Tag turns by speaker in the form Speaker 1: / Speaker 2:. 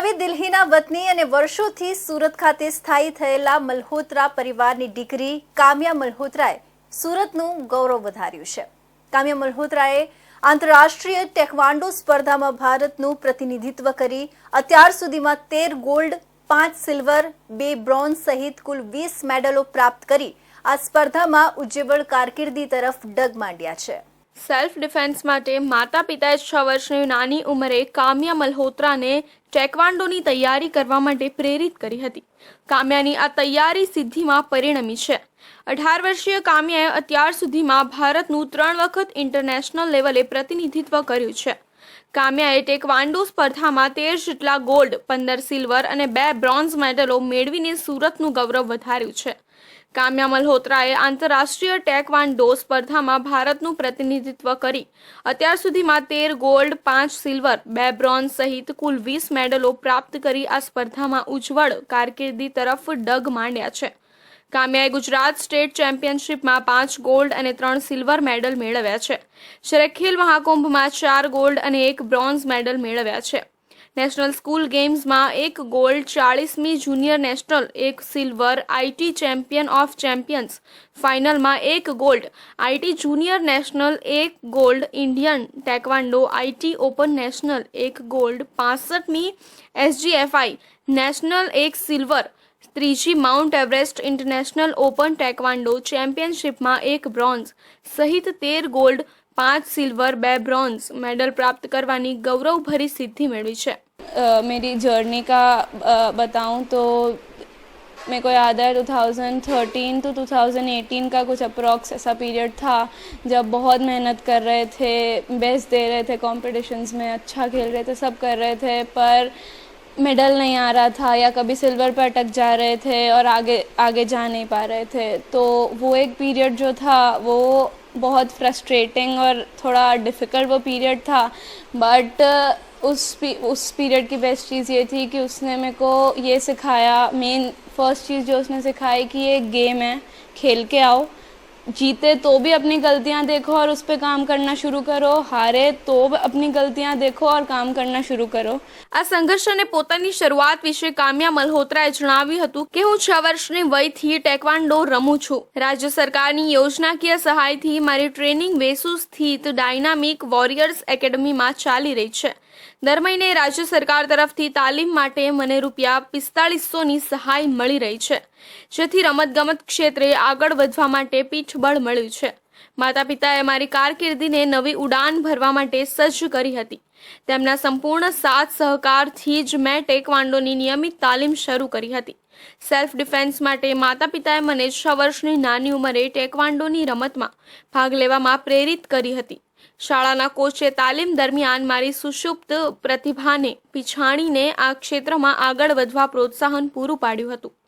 Speaker 1: નવી દિલ્હીના વતની અને વર્ષોથી સુરત ખાતે સ્થાયી થયેલા મલ્હોત્રા પરિવારની દીકરી કામ્યા મલ્હોત્રાએ સુરતનું ગૌરવ વધાર્યું છે. કામ્યા મલ્હોત્રાએ આંતરરાષ્ટ્રીય ટેકવાન્ડો સ્પર્ધામાં ભારતનું પ્રતિનિધિત્વ કરી અત્યાર સુધીમાં તેર ગોલ્ડ, પાંચ સિલ્વર, બે બ્રોન્ઝ સહિત કુલ વીસ મેડલો પ્રાપ્ત કરી આ સ્પર્ધામાં ઉજ્જવળ કારકિર્દી તરફ ડગ માંડ્યા છે.
Speaker 2: સેલ્ફ ડિફેન્સ માટે માતા પિતાએ છ વર્ષની નાની ઉંમરે કામ્યા મલ્હોત્રાને ટેકવાન્ડોની તૈયારી કરવા માટે પ્રેરિત કરી હતી. કામ્યાની આ તૈયારી સિદ્ધિમાં પરિણમી છે. અઢાર વર્ષીય કામ્યાએ અત્યાર સુધીમાં ભારતનું ત્રણ વખત ઇન્ટરનેશનલ લેવલે પ્રતિનિધિત્વ કર્યું છે. કામ્યાએ ટેકવાન્ડો સ્પર્ધામાં તેર જેટલા ગોલ્ડ પંદર સિલ્વર અને બે બ્રોન્ઝ મેડલો મેળવીને સુરતનું ગૌરવ વધાર્યું છે. કામ્યા મલ્હોત્રાએ આંતરરાષ્ટ્રીય ટેકવાન્ડો સ્પર્ધામાં ભારતનું પ્રતિનિધિત્વ કરી. અત્યાર સુધીમાં તેર ગોલ્ડ પાંચ સિલ્વર બે બ્રોન્ઝ સહિત કુલ વીસ મેડલો પ્રાપ્ત કરી આ સ્પર્ધામાં ઉજ્જવળ કારકિર્દી તરફ ડગ માંડ્યા છે. કામ્યાએ ગુજરાત સ્ટેટ ચેમ્પિયનશિપમાં પાંચ ગોલ્ડ અને ત્રણ સિલ્વર મેડલ મેળવ્યા છે. જ્યારે ખેલ મહાકુંભમાં ચાર ગોલ્ડ અને એક બ્રોન્ઝ મેડલ મેળવ્યા છે. નેશનલ સ્કૂલ ગેમ્સમાં એક ગોલ્ડ ચાળીસમી જુનિયર નેશનલ, એક silver IT champion of champions. ફાઇનલમાં એક ગોલ્ડ આઈટી જુનિયર નેશનલ, એક gold Indian taekwondo IT open national, એક ગોલ્ડ પાસઠમી એસજીએફઆઈ નેશનલ, એક સિલ્વર ત્રીજી Mount Everest international open taekwondo ચેમ્પિયનશિપમાં એક બ્રોન્ઝ સહિત તેર ગોલ્ડ પાંચ સિલ્વર બે બ્રોન્ઝ મેડલ પ્રાપ્ત કરવાની ગૌરવભરી સિદ્ધિ મેળવી છે
Speaker 3: अ, मेरी जर्नी का अ, बताऊं तो मेरे को याद है 2013 टू 2018 का कुछ अप्रॉक्स ऐसा पीरियड था जब बहुत मेहनत कर रहे थे बेस्ट दे रहे थे कॉम्पिटिशन्स में अच्छा खेल रहे थे सब कर रहे थे पर मेडल नहीं आ रहा था या कभी सिल्वर पर अटक जा रहे थे और आगे आगे जा नहीं पा रहे थे तो वो एक पीरियड जो था, वो बहुत फ्रस्ट्रेटिंग और थोड़ा डिफ़िकल्ट वो पीरियड था बट उस पी- उस पीरियड की बेस्ट चीज़ ये थी कि उसने मेरे को ये सिखाया मेन फ़र्स्ट चीज़ जो उसने सिखाई कि ये गेम है, खेल के आओ जीते तो भी अपनी गलतियां देखो और उस पर काम करना शुरू करो हारे तो भी अपनी गलतियां देखो और काम करना शुरू करो
Speaker 2: આ સંઘર્ષ અને પોતાની શરૂઆત વિશે કામ્યા મલ્હોત્રાએ જણાવ્યું હતું કે હું છ વર્ષની વયથી ટેકવાન્ડો રમું છું રાજ્ય સરકારની યોજનાકીય સહાયથી મારી ટ્રેનિંગ વેસુ સ્થિત ડાયનામિક વોરિયર્સ એકેડમીમાં ચાલી રહી છે દર મહિને રાજ્ય સરકાર તરફથી તાલીમ માટે મને રૂપિયા પિસ્તાળીસોની સહાય મળી રહી છે, જેથી રમતગમત ક્ષેત્રે આગળ વધવા માટે પીઠબળ મળ્યું છે. માતા પિતાએ મારી કારકિર્દીને નવી ઉડાન ભરવા માટે સજ્જ કરી હતી. તેમના સંપૂર્ણ સાથ સહકારથી જ મેં ટેકવાન્ડોની નિયમિત તાલીમ શરૂ કરી હતી. સેલ્ફ ડિફેન્સ માટે માતા પિતાએ મને છ વર્ષની નાની ઉંમરે ટેકવાન્ડોની રમતમાં ભાગ લેવામાં પ્રેરિત કરી હતી. શાળાના કોચે તાલીમ દરમિયાન મારી સુષુપ્ત પ્રતિભાને પીછાણીને આ ક્ષેત્રમાં આગળ વધવા પ્રોત્સાહન પૂરું પાડ્યું હતું.